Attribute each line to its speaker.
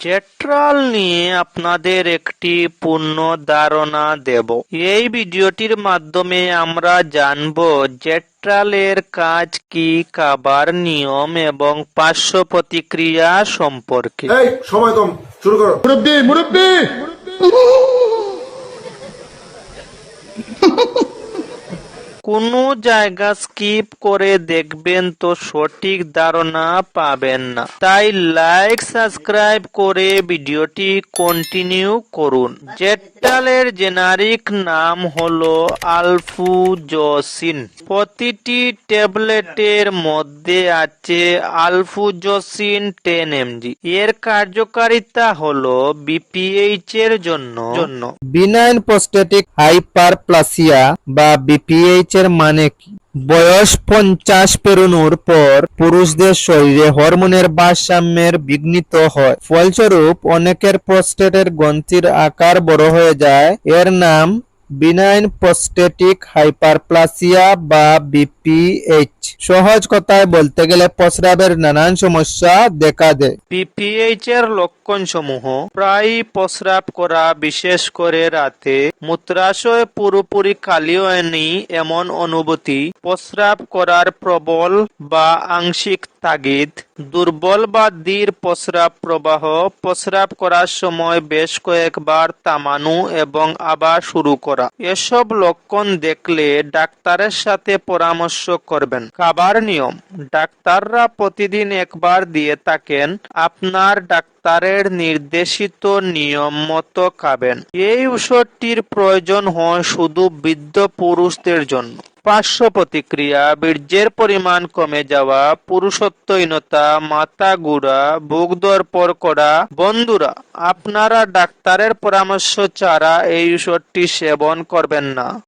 Speaker 1: জেট্রাল নিয়ে আপনাদের একটি পূর্ণ ধারণা দেব। এই ভিডিওটির মাধ্যমে আমরা জানব জেট্রালের কাজ কি খাবার নিয়ম এবং পার্শ্ব প্রতিক্রিয়া সম্পর্কে।
Speaker 2: সময় কম শুরু করো।
Speaker 3: মুরব্বী! মুরব্বী!
Speaker 1: কোনো জায়গা স্কিপ করে দেখবেন তো সঠিক ধারণা পাবেন না। তাই লাইক সাবস্ক্রাইব করে ভিডিওটি কন্টিনিউ করুন। জেট্টালের জেনারিক নাম হলো আলফুজসিন। প্রতিটি ট্যাবলেটের মধ্যে আছে আলফুজসিন টেন এমজি এর কার্যকারিতা হলো বিপিএইচ এর জন্য।
Speaker 4: বিনাইন প্রস্টেটিক হাইপারপ্লাসিয়া বা বিপিএইচ এর মানে কি? বয়স পঞ্চাশ পেরোনোর পর পুরুষদের শরীরে হরমোনের ভারসাম্যের বিঘ্নিত হয়। ফলস্বরূপ, অনেকের প্রস্টেটের গ্রন্থির আকার বড় হয়ে যায়। এর নাম বিনাইন প্রস্টেটিক হাইপারপ্লাসিয়া বা বিপিএইচ সহজ কথায় বলতে গেলে প্রস্রাবের নানান সমস্যা দেখা দেয়।
Speaker 1: পিপিএইচ এর লক্ষণ সমূহ প্রায় প্রস্রাব করা, বিশেষ করে রাতে মূত্রাশয়, পুরোপুরি খালি হয়নি এমন অনুভূতি প্রস্রাব করার প্রবল বা আংশিক তাগিদ, দুর্বল বা ধীর প্রস্রাব প্রবাহ, প্রস্রাব করার সময় বেশ কয়েকবার তামানো এবং আবার শুরু করা। এসব লক্ষণ দেখলে ডাক্তারের সাথে পরামর্শ করবেন। খাবার নিয়ম, ডাক্তাররা প্রতিদিন একবার দিয়ে থাকেন, আপনার ডাক্তারের নির্দেশিত নিয়ম মতো খাবেন। এই ঔষধটির প্রয়োজন হয় শুধু বৃদ্ধ পুরুষদের জন্য। পার্শ্ব প্রতিক্রিয়া, বীর্যের পরিমাণ কমে যাওয়া, পুরুষত্বহীনতা, মাথা গুড়া, বুক দরপর করা। বন্ধুরা, আপনারা ডাক্তারের পরামর্শ ছাড়া এই ঔষধটি সেবন করবেন না।